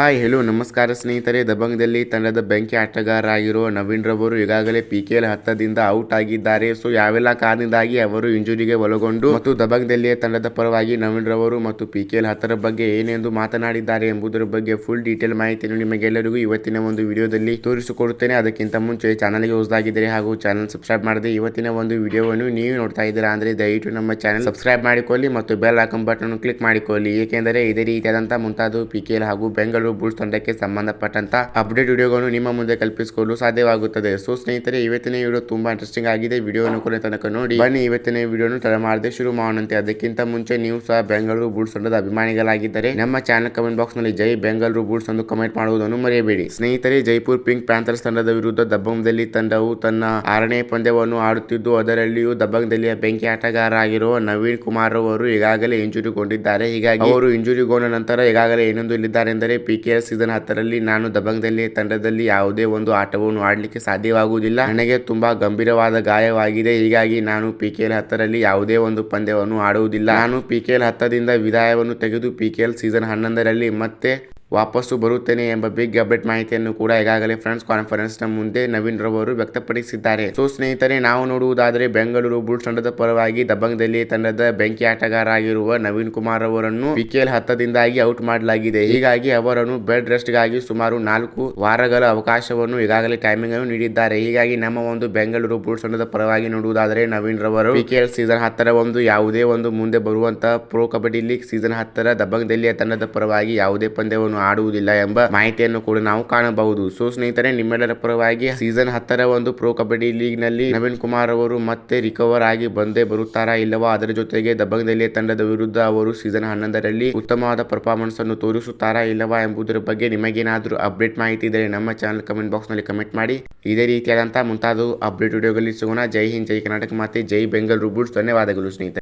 Hi hello ನಮಸ್ಕಾರ ಸ್ನೇಹಿತರೆ. ದಬಂಗದಲ್ಲಿ ತಂಡದ ಬೆಂಕಿ ಆಟಗಾರರಾಗಿರುವ ನವೀನ್ ರವರು ಈಗಾಗಲೇ ಪಿ ಕೆ ಎಲ್ ಹತ್ತದಿಂದ ಔಟ್ ಆಗಿದ್ದಾರೆ. ಸೊ ಯಾವೆಲ್ಲ ಕಾರಣದಿಂದಾಗಿ ಅವರು ಇಂಜುರಿಗೆ ಒಳಗೊಂಡು ಮತ್ತು ದಬಂಗದಲ್ಲಿಯ ತಂಡದ ಪರವಾಗಿ ನವೀನ್ ರವರು ಮತ್ತು ಪಿ ಕೆ ಎಲ್ ಹತ್ತರ ಬಗ್ಗೆ ಏನೆಂದು ಮಾತನಾಡಿದ್ದಾರೆ ಎಂಬುದರ ಬಗ್ಗೆ ಫುಲ್ ಡೀಟೇಲ್ ಮಾಹಿತಿಯನ್ನು ನಿಮಗೆಲ್ಲರಿಗೂ ಇವತ್ತಿನ ಒಂದು ವಿಡಿಯೋದಲ್ಲಿ ತೋರಿಸಿಕೊಡುತ್ತೇನೆ. ಅದಕ್ಕಿಂತ ಮುಂಚೆ ಚಾನಲ್ಗೆ ಹೊಸದಾಗಿದ್ದರೆ ಹಾಗೂ ಚಾನಲ್ ಸಬ್ಸ್ಕ್ರೈಬ್ ಮಾಡದೆ ಇವತ್ತಿನ ಒಂದು ವಿಡಿಯೋವನ್ನು ನೀವು ನೋಡ್ತಾ ಇದ್ದೀರಾ ಅಂದರೆ ದಯವಿಟ್ಟು ನಮ್ಮ ಚಾನಲ್ ಸಬ್ಸ್ಕ್ರೈಬ್ ಮಾಡಿಕೊಳ್ಳಿ ಮತ್ತು ಬೆಲ್ ಐಕಾನ್ ಬಟನ್ ಕ್ಲಿಕ್ ಮಾಡಿಕೊಳ್ಳಿ. ಏಕೆಂದರೆ ಇದೇ ರೀತಿಯಾದಂತಹ ಮುಂತಾದ ಪಿ ಕೆ ಎಲ್ ಹಾಗೂ ಬೆಂಗಳೂರು ಬುಲ್ಸ್ ತಂಡಕ್ಕೆ ಸಂಬಂಧಪಟ್ಟಂತ ಅಪ್ಡೇಟ್ ವಿಡಿಯೋಗಳನ್ನು ನಿಮ್ಮ ಮುಂದೆ ಕಲ್ಪಿಸಿಕೊಳ್ಳಲು ಸಾಧ್ಯವಾಗುತ್ತದೆ. ಸೊ ಸ್ನೇಹಿತರೆ ಇವತ್ತಿನ ವಿಡಿಯೋ ತುಂಬಾ ಇಂಟ್ರೆಸ್ಟಿಂಗ್ ಆಗಿದೆ. ವಿಡಿಯೋವನ್ನು ಕೊನೆ ತನಕ ನೋಡಿ. ಬನ್ನಿ ಇವತ್ತಿನ ವಿಡಿಯೋನು ತಡ ಮಾಡದೆ ಶುರು ಮಾಡೋಣಂತೆ ಅದಕ್ಕಿಂತ ಮುಂಚೆ ನೀವು ಸಹ ಬೆಂಗಳೂರು ಬುಲ್ಸ್ ತಂಡದ ಅಭಿಮಾನಿಗಳಾಗಿದ್ದರೆ ನಮ್ಮ ಚಾನಲ್ ಕಮೆಂಟ್ ಬಾಕ್ಸ್ನಲ್ಲಿ ಜೈ ಬೆಂಗಳೂರು ಬುಲ್ಸ್ ಎಂದು ಕಮೆಂಟ್ ಮಾಡುವುದನ್ನು ಮರೆಯಬೇಡಿ. ಸ್ನೇಹಿತರೆ ಜೈಪುರ್ ಪಿಂಕ್ ಪ್ಯಾಂಥರ್ಸ್ ತಂಡದ ವಿರುದ್ಧ ದಬ್ಬಂಗದಲ್ಲಿ ತಂಡವು ತನ್ನ ಆರನೇ ಪಂದ್ಯವನ್ನು ಆಡುತ್ತಿದ್ದು ಅದರಲ್ಲಿಯೂ ದಬ್ಬಂಗದಲ್ಲಿಯ ಬೆಂಕಿ ಆಟಗಾರ ಆಗಿರುವ ನವೀನ್ ಕುಮಾರ್ ಅವರು ಈಗಾಗಲೇ ಇಂಜುರಿಗೊಂಡಿದ್ದಾರೆ ಹೀಗಾಗಿ ಅವರು ಇಂಜುರಿಗೊಂಡ ನಂತರ ಈಗಾಗಲೇ ಏನೊಂದು ಇಲ್ಲಿದ್ದಾರೆ ಎಂದರೆ ಪಿ ಕೆ ಎಲ್ ಸೀಸನ್ ಹತ್ತರಲ್ಲಿ ನಾನು ದಬಂಗದಲ್ಲಿ ತಂಡದಲ್ಲಿ ಯಾವುದೇ ಒಂದು ಆಟವನ್ನು ಆಡಲಿಕ್ಕೆ ಸಾಧ್ಯವಾಗುವುದಿಲ್ಲ. ನನಗೆ ತುಂಬಾ ಗಂಭೀರವಾದ ಗಾಯವಾಗಿದೆ. ಹೀಗಾಗಿ ನಾನು ಪಿ ಕೆ ಎಲ್ ಹತ್ತರಲ್ಲಿ ಯಾವುದೇ ಒಂದು ಪಂದ್ಯವನ್ನು ಆಡುವುದಿಲ್ಲ. ನಾನು ಪಿ ಕೆ ಎಲ್ ಹತ್ತದಿಂದ ವಿದಾಯವನ್ನು ತೆಗೆದು ಪಿ ಕೆ ಎಲ್ ಸೀಸನ್ ಹನ್ನೊಂದರಲ್ಲಿ ಮತ್ತೆ ವಾಪಸ್ಸು ಬರುತ್ತೇನೆ ಎಂಬ ಬಿಗ್ ಅಪ್ಡೇಟ್ ಮಾಹಿತಿಯನ್ನು ಕೂಡ ಈಗಾಗಲೇ ಫ್ರೆಂಡ್ಸ್ ಕಾನ್ಫರೆನ್ಸ್ನ ಮುಂದೆ ನವೀನ್ ರವರು ವ್ಯಕ್ತಪಡಿಸಿದ್ದಾರೆ. ಸೊ ಸ್ನೇಹಿತರೆ, ನಾವು ನೋಡುವುದಾದರೆ ಬೆಂಗಳೂರು ಬುಲ್ಸ್ ತಂಡದ ಪರವಾಗಿ ದಬಂಗದಲ್ಲಿ ತಂಡದ ಬೆಂಕಿ ಆಟಗಾರ ಆಗಿರುವ ನವೀನ್ ಕುಮಾರ್ ಅವರನ್ನು ವಿಕೆಲ್ ಹತ್ತದಿಂದಾಗಿ ಔಟ್ ಮಾಡಲಾಗಿದೆ. ಹೀಗಾಗಿ ಅವರನ್ನು ಬೆಡ್ ರೆಸ್ಟ್ಗಾಗಿ ಸುಮಾರು ನಾಲ್ಕು ವಾರಗಳ ಅವಕಾಶವನ್ನು ಈಗಾಗಲೇ ಟೈಮಿಂಗ್ ಅನ್ನು ನೀಡಿದ್ದಾರೆ. ಹೀಗಾಗಿ ನಮ್ಮ ಒಂದು ಬೆಂಗಳೂರು ಬುಲ್ಸ್ ತಂಡದ ಪರವಾಗಿ ನೋಡುವುದಾದರೆ ನವೀನ್ ರವರು ಪಿಕೆಎಲ್ ಸೀಸನ್ ಹತ್ತರ ಒಂದು ಯಾವುದೇ ಒಂದು ಮುಂದೆ ಬರುವಂತಹ ಪ್ರೊ ಕಬಡ್ಡಿ ಲೀಗ್ ಸೀಸನ್ ಹತ್ತರ ದಬಂಗದಲ್ಲಿಯ ತಂಡದ ಪರವಾಗಿ ಯಾವುದೇ ಪಂದ್ಯವನ್ನು ಆಡುವುದಿಲ್ಲ ಎಂಬ ಮಾಹಿತಿಯನ್ನು ಕೂಡ ನಾವು ಕಾಣಬಹುದು. ಸೊ ಸ್ನೇಹಿತರೆ, ನಿಮ್ಮೆಲ್ಲರ ಪರವಾಗಿ ಸೀಸನ್ ಹತ್ತರ ಒಂದು ಪ್ರೋ ಕಬಡ್ಡಿ ಲೀಗ್ನಲ್ಲಿ ನವೀನ್ ಕುಮಾರ್ ಅವರು ಮತ್ತೆ ರಿಕವರ್ ಆಗಿ ಬಂದೇ ಬರುತ್ತಾರಾ ಇಲ್ಲವಾ ಅದರ ಜೊತೆಗೆ ದಬಂಗದಲ್ಲಿಯ ತಂಡದ ವಿರುದ್ಧ ಅವರು ಸೀಸನ್ ಹನ್ನೊಂದರಲ್ಲಿ ಉತ್ತಮವಾದ ಪರ್ಫಾರ್ಮೆನ್ಸ್ ಅನ್ನು ತೋರಿಸುತ್ತಾರಾ ಇಲ್ಲವಾ ಎಂಬುದರ ಬಗ್ಗೆ ನಿಮಗೇನಾದರೂ ಅಪ್ಡೇಟ್ ಮಾಹಿತಿ ಇದ್ದರೆ ನಮ್ಮ ಚಾನಲ್ ಕಮೆಂಟ್ ಬಾಕ್ಸ್ನಲ್ಲಿ ಕಮೆಂಟ್ ಮಾಡಿ. ಇದೇ ರೀತಿಯಾದಂತಹ ಮುಂತಾದ ಅಪ್ಡೇಟ್ ವಿಡಿಯೋಗಳಲ್ಲಿ ಸಿಗೋಣ. ಜೈ ಹಿಂದ್, ಜೈ ಕರ್ನಾಟಕ ಮತ್ತೆ ಜೈ ಬೆಂಗಳೂರು ಬುಡ್ಸ್ ಧನ್ಯವಾದಗಳು ಸ್ನೇಹಿತರೆ.